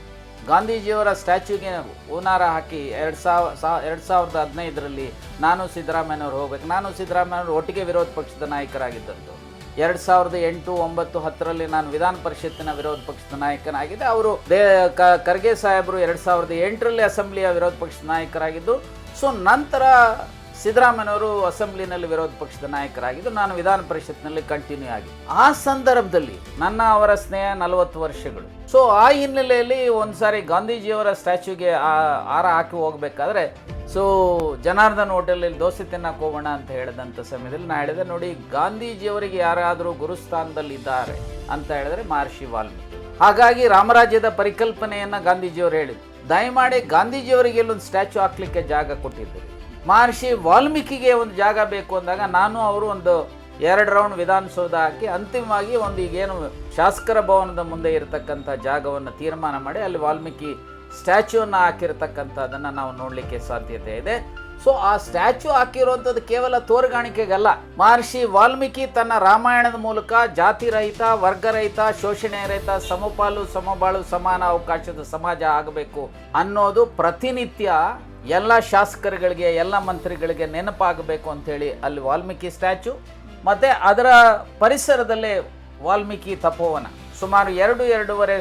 ಗಾಂಧೀಜಿಯವರ ಸ್ಟ್ಯಾಚ್ಯೂಗೆ ಹೂನಾರ ಹಾಕಿ ಎರಡು ಸಾವಿರ ಎರಡು ಸಾವಿರದ ಹದಿನೈದರಲ್ಲಿ ನಾನು ಸಿದ್ದರಾಮಯ್ಯನವರು ಹೋಗ್ಬೇಕು. ನಾನು ಸಿದ್ದರಾಮಯ್ಯನವರು ಒಟ್ಟಿಗೆ ವಿರೋಧ ಪಕ್ಷದ ನಾಯಕರಾಗಿದ್ದಂತು ಎರಡು ಸಾವಿರದ ಎಂಟು, ಒಂಬತ್ತು, ಹತ್ತರಲ್ಲಿ ನಾನು ವಿಧಾನ ಪರಿಷತ್ತಿನ ವಿರೋಧ ಪಕ್ಷದ ನಾಯಕನಾಗಿದ್ದೆ. ಅವರು ದೇ ಖರ್ಗೆ ಸಾಹೇಬರು ಎರಡು ಸಾವಿರದ ಎಂಟರಲ್ಲಿ ಅಸೆಂಬ್ಲಿಯ ವಿರೋಧ ಪಕ್ಷದ ನಾಯಕರಾಗಿದ್ದು. ಸೊ, ನಂತರ ಸಿದ್ದರಾಮಯ್ಯನವರು ಅಸೆಂಬ್ಲಿನಲ್ಲಿ ವಿರೋಧ ಪಕ್ಷದ ನಾಯಕರಾಗಿದ್ದು ನಾನು ವಿಧಾನ ಪರಿಷತ್ನಲ್ಲಿ ಕಂಟಿನ್ಯೂ ಆಗಿ. ಆ ಸಂದರ್ಭದಲ್ಲಿ ನನ್ನ ಅವರ ಸ್ನೇಹ ನಲವತ್ತು ವರ್ಷಗಳು. ಸೊ ಆ ಹಿನ್ನೆಲೆಯಲ್ಲಿ ಒಂದ್ಸಾರಿ ಗಾಂಧೀಜಿಯವರ ಸ್ಟ್ಯಾಚ್ಯೂಗೆ ಹಾರ ಹಾಕಿ ಹೋಗ್ಬೇಕಾದ್ರೆ ಸೊ ಜನಾರ್ದನ್ ಹೋಟೆಲಲ್ಲಿ ದೋಸೆ ತಿನ್ನಕ್ಕೆ ಹೋಗೋಣ ಅಂತ ಹೇಳಿದಂಥ ಸಮಯದಲ್ಲಿ ನಾ ಹೇಳಿದೆ, ನೋಡಿ, ಗಾಂಧೀಜಿಯವರಿಗೆ ಯಾರಾದರೂ ಗುರುಸ್ಥಾನದಲ್ಲಿ ಇದ್ದಾರೆ ಅಂತ ಹೇಳಿದ್ರೆ ಮಹರ್ಷಿ ವಾಲ್ಮೀಕಿ. ಹಾಗಾಗಿ ರಾಮರಾಜ್ಯದ ಪರಿಕಲ್ಪನೆಯನ್ನ ಗಾಂಧೀಜಿಯವರು ಹೇಳಿದ್ರು. ದಯಮಾಡಿ ಗಾಂಧೀಜಿಯವರಿಗೆ ಇಲ್ಲೊಂದು ಸ್ಟ್ಯಾಚ್ಯೂ ಹಾಕ್ಲಿಕ್ಕೆ ಜಾಗ ಕೊಟ್ಟಿದ್ದರು. ಮಹರ್ಷಿ ವಾಲ್ಮೀಕಿಗೆ ಒಂದು ಜಾಗ ಬೇಕು ಅಂದಾಗ ನಾನು, ಅವರು ಒಂದು ಎರಡು ರೌಂಡ್ ವಿಧಾನಸೌಧ ಹಾಕಿ ಅಂತಿಮವಾಗಿ ಒಂದು ಈಗೇನು ಶಾಸಕರ ಭವನದ ಮುಂದೆ ಇರತಕ್ಕಂಥ ಜಾಗವನ್ನು ತೀರ್ಮಾನ ಮಾಡಿ ಅಲ್ಲಿ ವಾಲ್ಮೀಕಿ ಸ್ಟ್ಯಾಚ್ಯೂನ ಹಾಕಿರ್ತಕ್ಕಂಥದ್ದನ್ನು ನಾವು ನೋಡಲಿಕ್ಕೆ ಸಾಧ್ಯತೆ ಇದೆ. ಸೊ ಆ ಸ್ಟ್ಯಾಚ್ಯೂ ಹಾಕಿರುವಂಥದ್ದು ಕೇವಲ ತೋರ್ಗಾಣಿಕೆಗಲ್ಲ. ಮಹರ್ಷಿ ವಾಲ್ಮೀಕಿ ತನ್ನ ರಾಮಾಯಣದ ಮೂಲಕ ಜಾತಿ ರಹಿತ ವರ್ಗರಹಿತ ಶೋಷಣೆ ರಹಿತ ಸಮಪಾಲು, ಸಮಬಾಳು, ಸಮಾನ ಅವಕಾಶದ ಸಮಾಜ ಆಗಬೇಕು ಅನ್ನೋದು ಪ್ರತಿನಿತ್ಯ ಎಲ್ಲ ಶಾಸಕರುಗಳಿಗೆ, ಎಲ್ಲ ಮಂತ್ರಿಗಳಿಗೆ ನೆನಪಾಗಬೇಕು ಅಂಥೇಳಿ ಅಲ್ಲಿ ವಾಲ್ಮೀಕಿ ಸ್ಟ್ಯಾಚು ಮತ್ತು ಅದರ ಪರಿಸರದಲ್ಲೇ ವಾಲ್ಮೀಕಿ ತಪೋವನ. ಸುಮಾರು ಎರಡು, ಎರಡೂವರೆ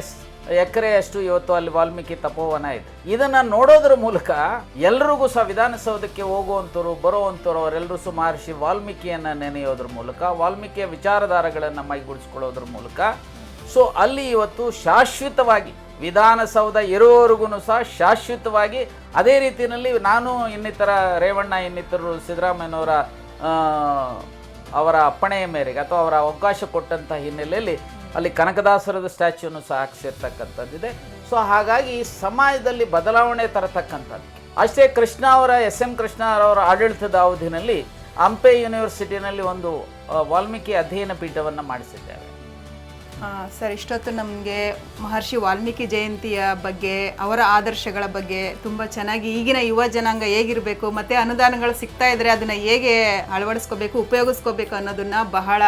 ಎಕರೆಯಷ್ಟು ಇವತ್ತು ಅಲ್ಲಿ ವಾಲ್ಮೀಕಿ ತಪೋವನ ಇದೆ. ಇದನ್ನು ನೋಡೋದ್ರ ಮೂಲಕ ಎಲ್ರಿಗೂ ಸಹ ವಿಧಾನಸೌಧಕ್ಕೆ ಹೋಗುವಂಥವ್ರು, ಬರುವಂಥವ್ರು ಅವರೆಲ್ಲರೂ ಸುಮಾರು ಮಹರ್ಷಿ ವಾಲ್ಮೀಕಿಯನ್ನು ನೆನೆಯೋದ್ರ ಮೂಲಕ, ವಾಲ್ಮೀಕಿಯ ವಿಚಾರಧಾರೆಗಳನ್ನು ಮೈಗೂಡಿಸ್ಕೊಳ್ಳೋದ್ರ ಮೂಲಕ. ಸೊ ಅಲ್ಲಿ ಇವತ್ತು ಶಾಶ್ವತವಾಗಿ ವಿಧಾನಸೌಧ ಇರುವವರೆಗೂ ಸಹ ಶಾಶ್ವತವಾಗಿ ಅದೇ ರೀತಿಯಲ್ಲಿ ನಾನು ಇನ್ನಿತರ ರೇವಣ್ಣ, ಇನ್ನಿತರರು ಸಿದ್ದರಾಮಯ್ಯನವರ ಅವರ ಅಪ್ಪಣೆಯ ಮೇರೆಗೆ ಅಥವಾ ಅವರ ಅವಕಾಶ ಕೊಟ್ಟಂಥ ಹಿನ್ನೆಲೆಯಲ್ಲಿ ಅಲ್ಲಿ ಕನಕದಾಸರದ ಸ್ಟ್ಯಾಚ್ಯೂನು ಸಹ ಹಾಕ್ಸಿರ್ತಕ್ಕಂಥದ್ದಿದೆ. ಸೊ ಹಾಗಾಗಿ ಸಮಾಜದಲ್ಲಿ ಬದಲಾವಣೆ ತರತಕ್ಕಂಥದ್ದು. ಅಷ್ಟೇ ಕೃಷ್ಣ ಅವರ, ಎಸ್ ಎಂ ಕೃಷ್ಣ ಅವರ ಆಡಳಿತದ ಅವಧಿನಲ್ಲಿ ಹಂಪೆ ಯೂನಿವರ್ಸಿಟಿನಲ್ಲಿ ಒಂದು ವಾಲ್ಮೀಕಿ ಅಧ್ಯಯನ ಪೀಠವನ್ನು ಮಾಡಿಸಿದ್ದೇವೆ. ಸರ್ ಇಷ್ಟೊತ್ತು ನಮಗೆ ಮಹರ್ಷಿ ವಾಲ್ಮೀಕಿ ಜಯಂತಿಯ ಬಗ್ಗೆ ಅವರ ಆದರ್ಶಗಳ ಬಗ್ಗೆ ತುಂಬ ಚೆನ್ನಾಗಿ ಈಗಿನ ಯುವ ಜನಾಂಗ ಹೇಗಿರಬೇಕು ಮತ್ತು ಅನುದಾನಗಳು ಸಿಗ್ತಾ ಇದ್ದರೆ ಅದನ್ನು ಹೇಗೆ ಅಳವಡಿಸ್ಕೋಬೇಕು ಉಪಯೋಗಿಸ್ಕೋಬೇಕು ಅನ್ನೋದನ್ನು ಬಹಳ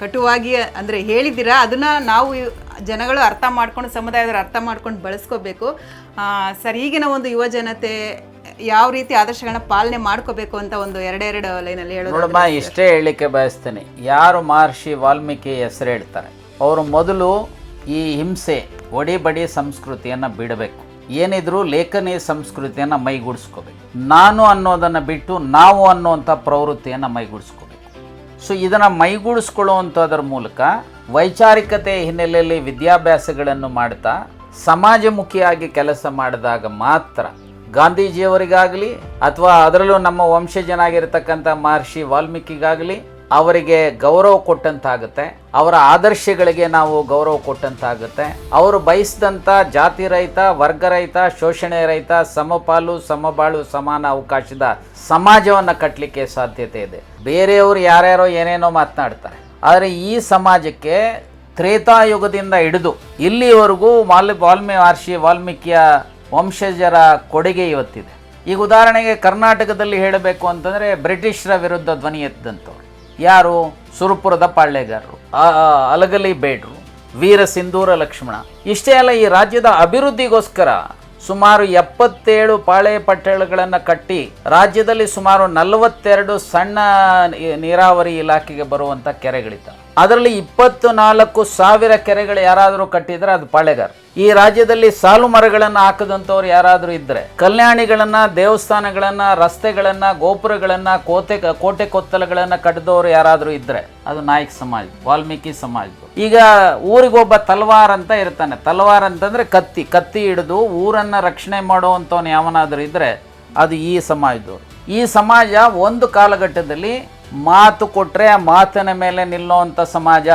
ಕಟುವಾಗಿ ಅಂದರೆ ಹೇಳಿದ್ದೀರಾ? ಅದನ್ನು ನಾವು ಜನಗಳು ಅರ್ಥ ಮಾಡ್ಕೊಂಡು ಸಮುದಾಯದವರು ಅರ್ಥ ಮಾಡ್ಕೊಂಡು ಬಳಸ್ಕೋಬೇಕು. ಸರ್ ಈಗಿನ ಒಂದು ಯುವ ಜನತೆ ಯಾವ ರೀತಿ ಆದರ್ಶಗಳನ್ನ ಪಾಲನೆ ಮಾಡ್ಕೋಬೇಕು ಅಂತ ಒಂದು ಎರಡೆರಡು ಲೈನಲ್ಲಿ ಹೇಳೋದು ನೋಡಮ್ಮ ಇಷ್ಟೇ ಹೇಳಲಿಕ್ಕೆ ಬಯಸ್ತೇನೆ. ಯಾರು ಮಹರ್ಷಿ ವಾಲ್ಮೀಕಿ ಹೆಸರು ಹೇಳ್ತಾರೆ? ಅವರು ಮೊದಲು ಈ ಹಿಂಸೆ ಒಡಿಬಡಿ ಸಂಸ್ಕೃತಿಯನ್ನು ಬಿಡಬೇಕು. ಏನಿದ್ರು ಲೇಖನಿ ಸಂಸ್ಕೃತಿಯನ್ನು ಮೈಗೂಡಿಸ್ಕೋಬೇಕು. ನಾನು ಅನ್ನೋದನ್ನು ಬಿಟ್ಟು ನಾವು ಅನ್ನುವಂಥ ಪ್ರವೃತ್ತಿಯನ್ನು ಮೈಗೂಡಿಸ್ಕೋಬೇಕು. ಸೊ ಇದನ್ನು ಮೈಗೂಡಿಸ್ಕೊಳ್ಳುವಂಥದ್ರ ಮೂಲಕ ವೈಚಾರಿಕತೆ ಹಿನ್ನೆಲೆಯಲ್ಲಿ ವಿದ್ಯಾಭ್ಯಾಸಗಳನ್ನು ಮಾಡ್ತಾ, ಸಮಾಜಮುಖಿಯಾಗಿ ಕೆಲಸ ಮಾಡಿದಾಗ ಮಾತ್ರ ಗಾಂಧೀಜಿಯವರಿಗಾಗಲಿ ಅಥವಾ ಅದರಲ್ಲೂ ನಮ್ಮ ವಂಶಜನಾಗಿರ್ತಕ್ಕಂಥ ಮಹರ್ಷಿ ವಾಲ್ಮೀಕಿಗಾಗಲಿ ಅವರಿಗೆ ಗೌರವ ಕೊಟ್ಟಂತಾಗುತ್ತೆ. ಅವರ ಆದರ್ಶಗಳಿಗೆ ನಾವು ಗೌರವ ಕೊಟ್ಟಂತಾಗುತ್ತೆ. ಅವರು ಬಯಸಿದಂಥ ಜಾತಿ ರಹಿತ, ವರ್ಗ ರಹಿತ, ಶೋಷಣೆ ರಹಿತ, ಸಮಪಾಲು, ಸಮಬಾಳು, ಸಮಾನ ಅವಕಾಶದ ಸಮಾಜವನ್ನು ಕಟ್ಟಲಿಕ್ಕೆ ಸಾಧ್ಯತೆ ಇದೆ. ಬೇರೆಯವರು ಯಾರ್ಯಾರೋ ಏನೇನೋ ಮಾತನಾಡ್ತಾರೆ. ಆದರೆ ಈ ಸಮಾಜಕ್ಕೆ ತ್ರೇತಾಯುಗದಿಂದ ಹಿಡಿದು ಇಲ್ಲಿವರೆಗೂ ವಾಲ್ ವಾಲ್ಮಿ ಆರ್ಷಿ ವಾಲ್ಮೀಕಿಯ ವಂಶಜರ ಕೊಡುಗೆ ಇವತ್ತಿದೆ. ಈಗ ಉದಾಹರಣೆಗೆ ಕರ್ನಾಟಕದಲ್ಲಿ ಹೇಳಬೇಕು ಅಂತಂದರೆ ಬ್ರಿಟಿಷರ ವಿರುದ್ಧ ಧ್ವನಿ ಎತ್ತಂಥವ್ರು ಯಾರು? ಸುರಪುರದ ಪಾಳ್ಯಗಾರರು ಅಲಗಲಿ ಬೇಡ್ರು, ವೀರ ಸಿಂಧೂರ ಲಕ್ಷ್ಮಣ. ಇಷ್ಟೇ ಅಲ್ಲ, ಈ ರಾಜ್ಯದ ಅಭಿವೃದ್ಧಿಗೋಸ್ಕರ ಸುಮಾರು ಎಪ್ಪತ್ತೇಳು ಪಾಳೆ ಪಟ್ಟಣಗಳನ್ನು ಕಟ್ಟಿ, ರಾಜ್ಯದಲ್ಲಿ ಸುಮಾರು ನಲವತ್ತೆರಡು ಸಣ್ಣ ನೀರಾವರಿ ಇಲಾಖೆಗೆ ಬರುವಂಥ ಕೆರೆಗಳಿದ್ದಾವೆ. ಅದರಲ್ಲಿ ಇಪ್ಪತ್ತು ನಾಲ್ಕು ಸಾವಿರ ಕೆರೆಗಳು ಯಾರಾದರೂ ಕಟ್ಟಿದರೆ ಅದು ಪಾಳೆಗಾರ ಈ ರಾಜ್ಯದಲ್ಲಿ ಸಾಲು ಮರಗಳನ್ನು ಹಾಕದಂಥವ್ರು ಯಾರಾದರೂ ಇದ್ದರೆ ಕಲ್ಯಾಣಿಗಳನ್ನು, ದೇವಸ್ಥಾನಗಳನ್ನು, ರಸ್ತೆಗಳನ್ನು, ಗೋಪುರಗಳನ್ನು ಕೋಟೆ ಕೋಟೆ ಕೊತ್ತಲಗಳನ್ನ ಕಟ್ಟಿದವರು ಯಾರಾದರೂ ಇದ್ದರೆ ಅದು ನಾಯಕ್ ಸಮಾಜ, ವಾಲ್ಮೀಕಿ ಸಮಾಜ. ಈಗ ಊರಿಗೊಬ್ಬ ತಲ್ವಾರ್ ಅಂತ ಇರ್ತಾನೆ. ತಲ್ವಾರ್ ಅಂತಂದ್ರೆ ಕತ್ತಿ ಕತ್ತಿ ಹಿಡಿದು ಊರನ್ನ ರಕ್ಷಣೆ ಮಾಡುವಂಥವ್ನು ಯಾವನಾದರೂ ಇದ್ದರೆ ಅದು ಈ ಸಮಾಜದವರು. ಈ ಸಮಾಜ ಒಂದು ಕಾಲಘಟ್ಟದಲ್ಲಿ ಮಾತು ಕೊಟ್ಟರೆ ಆ ಮಾತಿನ ಮೇಲೆ ನಿಲ್ಲುವಂಥ ಸಮಾಜ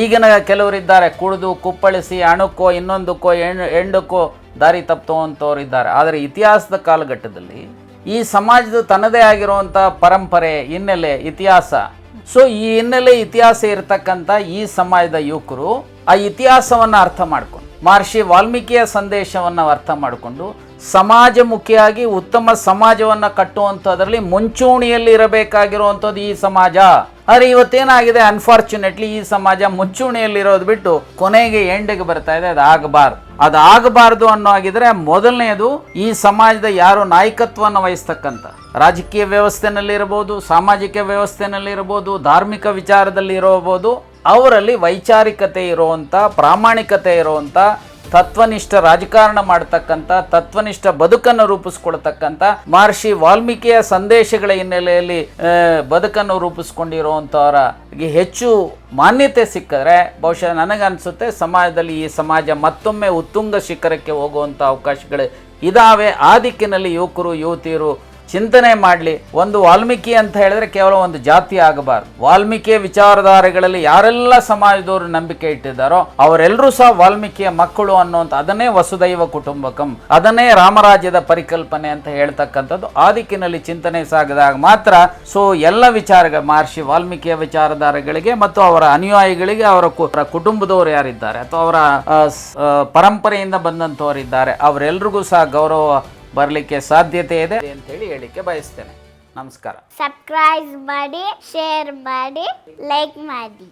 ಈಗಿನ ಕೆಲವರಿದ್ದಾರೆ ಕುಡಿದು, ಕುಪ್ಪಳಿಸಿ, ಅಣುಕೋ, ಇನ್ನೊಂದಕ್ಕೋ ಹೆಣ್ಣು ಹೆಂಡಕ್ಕೋ ದಾರಿ ತಪ್ಪುವಂಥವ್ರು ಇದ್ದಾರೆ. ಆದರೆ ಇತಿಹಾಸದ ಕಾಲಘಟ್ಟದಲ್ಲಿ ಈ ಸಮಾಜದ ತನ್ನದೇ ಆಗಿರುವಂಥ ಪರಂಪರೆ, ಹಿನ್ನೆಲೆ, ಇತಿಹಾಸ. ಸೊ ಈ ಹಿನ್ನೆಲೆ ಇತಿಹಾಸ ಇರತಕ್ಕಂಥ ಈ ಸಮಾಜದ ಯುವಕರು ಆ ಇತಿಹಾಸವನ್ನು ಅರ್ಥ ಮಾಡ್ಕೊಂಡು, ಮಹರ್ಷಿ ವಾಲ್ಮೀಕಿಯ ಸಂದೇಶವನ್ನು ಅರ್ಥ ಮಾಡಿಕೊಂಡು ಸಮಾಜಮುಖಿಯಾಗಿ ಉತ್ತಮ ಸಮಾಜವನ್ನ ಕಟ್ಟುವಂಥದ್ರಲ್ಲಿ ಮುಂಚೂಣಿಯಲ್ಲಿ ಇರಬೇಕಾಗಿರುವಂಥದ್ದು ಈ ಸಮಾಜ. ಆದರೆ ಇವತ್ತೇನಾಗಿದೆ? ಅನ್ಫಾರ್ಚುನೇಟ್ಲಿ ಈ ಸಮಾಜ ಮುಂಚೂಣಿಯಲ್ಲಿರೋದು ಬಿಟ್ಟು ಕೊನೆಗೆ ಎಂಡಿಗೆ ಬರ್ತಾ ಇದೆ. ಅದು ಆಗಬಾರ್ದು. ಅದು ಆಗಬಾರ್ದು ಅನ್ನೋ ಆಗಿದ್ರೆ ಮೊದಲನೆಯದು ಈ ಸಮಾಜದ ಯಾರು ನಾಯಕತ್ವವನ್ನು ವಹಿಸ್ತಕ್ಕಂಥ. ರಾಜಕೀಯ ವ್ಯವಸ್ಥೆನಲ್ಲಿರ್ಬೋದು ಸಾಮಾಜಿಕ ವ್ಯವಸ್ಥೆನಲ್ಲಿರ್ಬೋದು ಧಾರ್ಮಿಕ ವಿಚಾರದಲ್ಲಿ ಇರಬಹುದು, ಅವರಲ್ಲಿ ವೈಚಾರಿಕತೆ ಇರುವಂಥ, ಪ್ರಾಮಾಣಿಕತೆ ಇರುವಂಥ ತತ್ವನಿಷ್ಠ ರಾಜಕಾರಣ ಮಾಡತಕ್ಕಂಥ, ತತ್ವನಿಷ್ಠ ಬದುಕನ್ನು ರೂಪಿಸ್ಕೊಳ್ತಕ್ಕಂಥ ಮಹರ್ಷಿ ವಾಲ್ಮೀಕಿಯ ಸಂದೇಶಗಳ ಹಿನ್ನೆಲೆಯಲ್ಲಿ ಬದುಕನ್ನು ರೂಪಿಸ್ಕೊಂಡಿರುವಂಥವರಿಗೆ ಹೆಚ್ಚು ಮಾನ್ಯತೆ ಸಿಕ್ಕಿದ್ರೆ ಬಹುಶಃ ನನಗನ್ಸುತ್ತೆ ಸಮಾಜದಲ್ಲಿ ಈ ಸಮಾಜ ಮತ್ತೊಮ್ಮೆ ಉತ್ತುಂಗ ಶಿಖರಕ್ಕೆ ಹೋಗುವಂಥ ಅವಕಾಶಗಳು ಇದಾವೆ. ಆ ದಿಕ್ಕಿನಲ್ಲಿ ಯುವಕರು, ಯುವತಿಯರು ಚಿಂತನೆ ಮಾಡಲಿ. ಒಂದು ವಾಲ್ಮೀಕಿ ಅಂತ ಹೇಳಿದ್ರೆ ಕೇವಲ ಒಂದು ಜಾತಿ ಆಗಬಾರ್ದು. ವಾಲ್ಮೀಕಿ ವಿಚಾರಧಾರೆಗಳಲ್ಲಿ ಯಾರೆಲ್ಲ ಸಮಾಜದವರು ನಂಬಿಕೆ ಇಟ್ಟಿದ್ದಾರೋ ಅವರೆಲ್ಲರೂ ಸಹ ವಾಲ್ಮೀಕಿಯ ಮಕ್ಕಳು ಅನ್ನುವಂಥ ಅದನ್ನೇ ವಸುದೈವ ಕುಟುಂಬಕಂ, ಅದನ್ನೇ ರಾಮರಾಜ್ಯದ ಪರಿಕಲ್ಪನೆ ಅಂತ ಹೇಳ್ತಕ್ಕಂಥದ್ದು. ಆ ದಿಕ್ಕಿನಲ್ಲಿ ಚಿಂತನೆ ಸಾಗಿದಾಗ ಮಾತ್ರ ಸೊ ಎಲ್ಲ ವಿಚಾರಗಳ ಮಹರ್ಷಿ ವಾಲ್ಮೀಕಿಯ ವಿಚಾರಧಾರೆಗಳಿಗೆ ಮತ್ತು ಅವರ ಅನುಯಾಯಿಗಳಿಗೆ ಅವರ ಕುಟುಂಬದವರು ಯಾರಿದ್ದಾರೆ? ಅಥವಾ ಅವರ ಪರಂಪರೆಯಿಂದ ಬಂದಂಥವರಿದ್ದಾರೆ. ಅವರೆಲ್ರಿಗೂ ಸಹ ಗೌರವ ಬರಲಿಕ್ಕೆ ಸಾಧ್ಯತೆ ಇದೆ ಅಂತ ಹೇಳಿ ಹೇಳಿಕ್ಕೆ ಬಯಸ್ತೇನೆ. ನಮಸ್ಕಾರ. ಸಬ್ಸ್ಕ್ರೈಬ್ ಮಾಡಿ ಶೇರ್ ಮಾಡಿ ಲೈಕ್ ಮಾಡಿ.